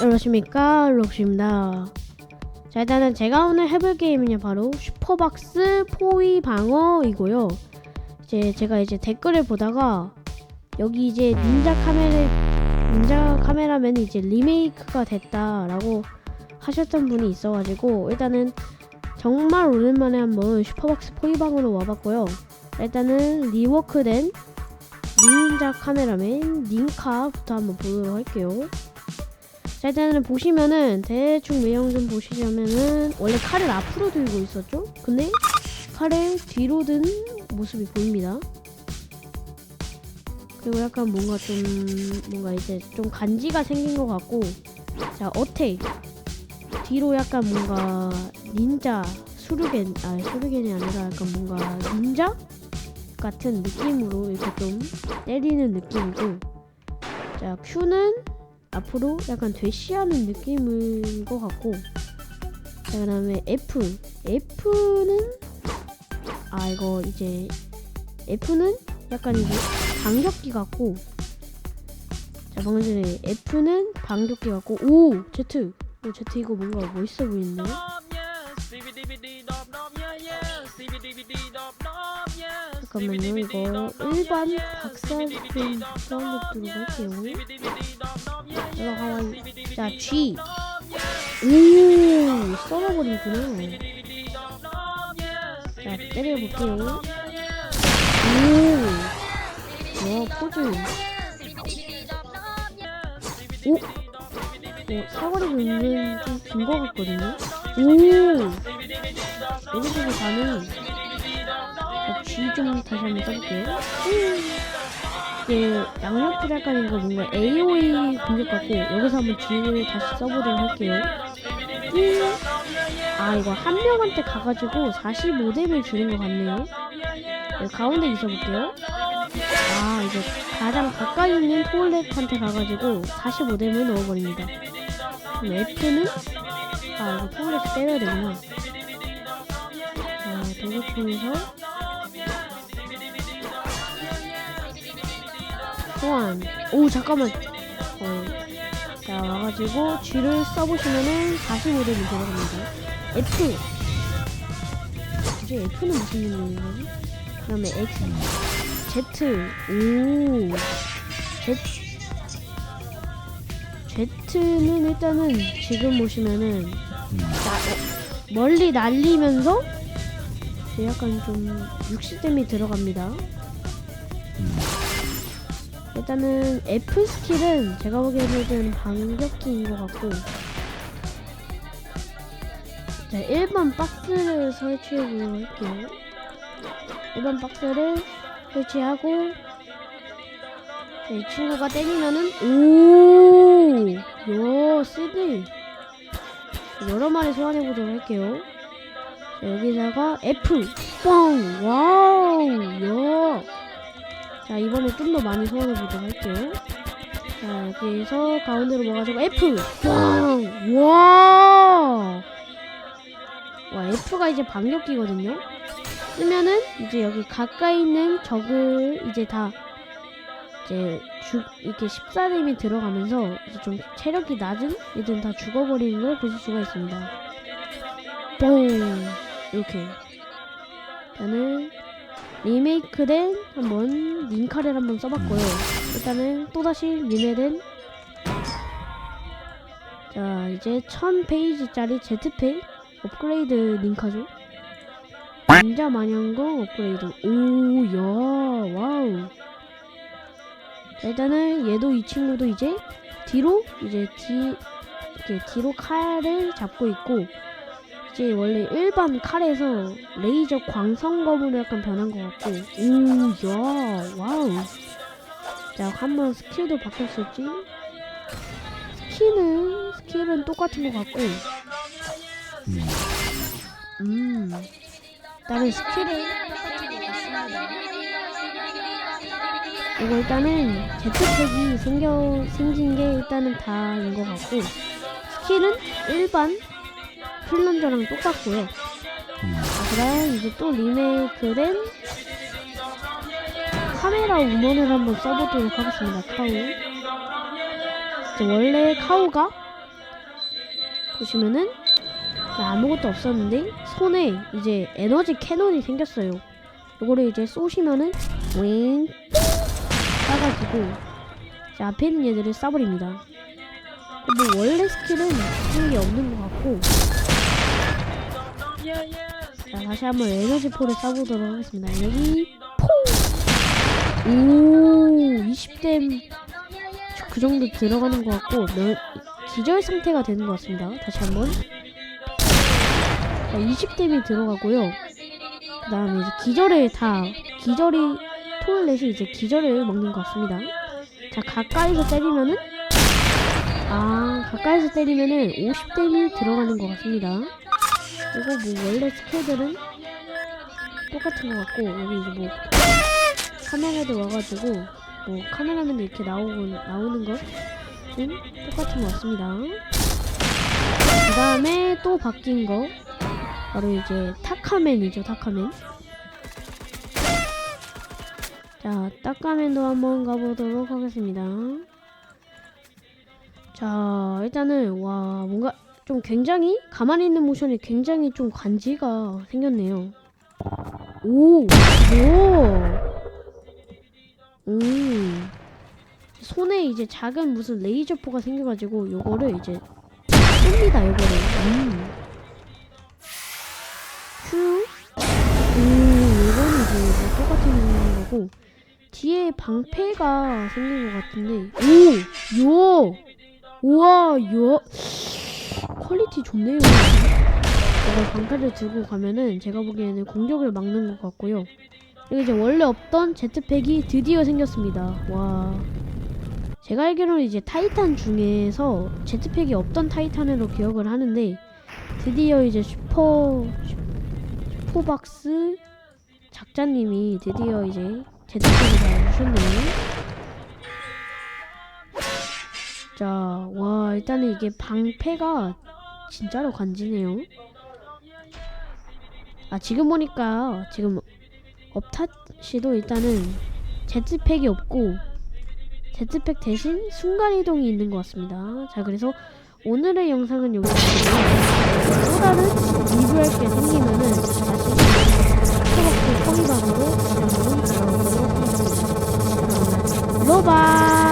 안녕하십니까? 록시입니다. 자 일단은 제가 오늘 해볼 게임은요 바로 슈퍼박스 포위 방어이고요. 이제 제가 이제 댓글을 보다가 여기 이제 닌자 카메라 닌자 카메라맨이 이제 리메이크가 됐다라고 하셨던 분이 있어가지고 일단은 정말 오랜만에 한번 슈퍼박스 포위 방어로 와봤고요. 일단은 리워크된 닌자 카메라맨 닌카부터 한번 보도록 할게요 자 일단은 보시면은 대충 외형 좀 보시자면은 원래 칼을 앞으로 들고 있었죠? 근데 칼을 뒤로 든 모습이 보입니다. 그리고 약간 뭔가 좀 뭔가 이제 좀 간지가 생긴 것 같고 자 어택 뒤로 약간 뭔가 닌자 수류겐 아 수류겐이 아니라 약간 뭔가 닌자 같은 느낌으로 이렇게 좀 때리는 느낌이고 자 Q는 앞으로 약간 되쉬하는 느낌인 것 같고 자 그다음에 F. F는 아 이거 이제 F는 약간 이제 반격기 같고 자 방금 전에 F는 반격기 같고 오! Z! 오 Z 이거 뭔가 멋있어 보이는데 잠깐만요 이거 일반 박사스핀 사운드 들어갈게요 올라가와 자 G 오 썰어버리구나 자 때려볼게요 오와 포즈 오 어, 사거리가 은근 좀긴 것 같거든요 오 여기저기 가는 좀 다시 한번 써볼게요. 그 양옆으로 약간 이거 뭔가 AOE 공격 같고 여기서 한번 G를 다시 써보도록 할게요. 음. 아 이거 한 명한테 가가지고 45뎀을 주는 것 같네요. 여기 가운데 있어볼게요. 아 이제 가장 가까이 있는 토일렛한테 가가지고 45뎀을 넣어버립니다. 그럼 F는? 아 이거 토일렛 때려야 되구나. 자 도구통에서 소환 오 잠깐만. 어, 자 와가지고 G를 써보시면은 45뎀이 들어갑니다. F. 이제 F는 무슨 의미인 거지? 그 다음에 X. Z. 오. Z. Z는 일단은 지금 보시면은 나, 어, 멀리 날리면서 약간 좀 60뎀이 들어갑니다 일단은 F 스킬은 제가 보기에는 반격기인 것 같고. 자 1번 박스를 설치해 보도록 할게요. 1번 박스를 설치하고 자, 이 친구가 때리면은 오야 쓰드 여러 마리 소환해 보도록 할게요. 자, 여기다가 F! 뻥! 와우! 야 자 이번에 좀 더 많이 소환해 보도록 할게요. 자 여기서 가운데로 모아가지고 F! 뻥 와! 와 F가 이제 반격기거든요? 쓰면은 이제 여기 가까이 있는 적을 이제 다 이제 죽 이렇게 14뎀이 들어가면서 이제 좀 체력이 낮은 애들은 다 죽어버리는 걸 보실 수가 있습니다. 뽕! 이렇게. 저는 리메이크된 한번 닌카를 한번 써봤고요. 일단은 또다시 리메된 자 이제 1000페이지짜리 제트팩 업그레이드 닌카죠. ninja 마냥공 업그레이드 오야 와우 자, 일단은 얘도 이 친구도 이제 뒤로 이제 뒤 이렇게 뒤로 칼을 잡고 있고 이제 원래 일반 칼에서 레이저 광선 검으로 약간 변한 것 같고. 오야 와우. 자 한번 스킬도 바뀌었을지? 스킬은 스킬은 똑같은 것 같고. 음. 일단은 스킬은 이거 일단은 제트팩이 생겨 생긴 게 일단은 다인 것 같고. 스킬은 일반 플런저랑 똑같고요. 자, 그다음 이제 또 리메이크된 카메라 우먼을 한번 써보도록 하겠습니다. 카우. 원래 카우가 보시면은 아무것도 없었는데 손에 이제 에너지 캐논이 생겼어요. 요거를 이제 쏘시면은 윙 쏴가지고 이제 앞에 있는 얘들을 쏴버립니다. 뭐 원래 스킬은 그런 게 없는 것 같고 자 다시 한번 에너지 포를 쏴보도록 하겠습니다. 여기 퐁! 오 20댐 그 정도 들어가는 것 같고 멸, 기절 상태가 되는 것 같습니다. 다시 한번 자, 20댐이 들어가고요. 그 다음에 이제 기절을 다 기절이 토일렛이 이제 기절을 먹는 것 같습니다. 자 가까이서 때리면은 아 가까이서 때리면은 50댐이 들어가는 것 같습니다. 이거 뭐 원래 스킬들은 똑같은 것 같고 여기 이제 뭐 카메라도 와가지고 뭐 카메라맨도 이렇게 나오고 나오는 것은 똑같은 것 같습니다. 그 다음에 또 바뀐 거 바로 이제 타카맨이죠 타카맨. 자 타카맨도 한번 가보도록 하겠습니다. 자 일단은 와 뭔가 좀 굉장히 가만히 있는 모션이 굉장히 좀 간지가 생겼네요. 오, 오, 음. 손에 이제 작은 무슨 레이저포가 생겨가지고 요거를 이제 씁니다. 요거를. 음. 슈. 오, 이거는 이제 뭐 똑같은 거고 뒤에 방패가 생긴 것 같은데. 오, 요, 우와, 요. 퀄리티 좋네요. 이걸 방패를 들고 가면은 제가 보기에는 공격을 막는 것 같고요. 그리고 이제 원래 없던 제트팩이 드디어 생겼습니다. 와. 제가 알기로는 이제 타이탄 중에서 제트팩이 없던 타이탄으로 기억을 하는데 드디어 이제 슈퍼 슈- 슈퍼박스 작자님이 드디어 이제 제트팩을 다 주셨네요. 자, 와 일단은 이게 방패가 진짜로 간지네요. 아 지금 보니까 지금 업타시도 일단은 제트팩이 없고 제트팩 대신 순간이동이 있는 것 같습니다. 자 그래서 오늘의 영상은 마치고요. 또 다른 리뷰할 게 생기면은 다시 스토박스 성방으로 한번 돌아오도록 하겠습니다. 로바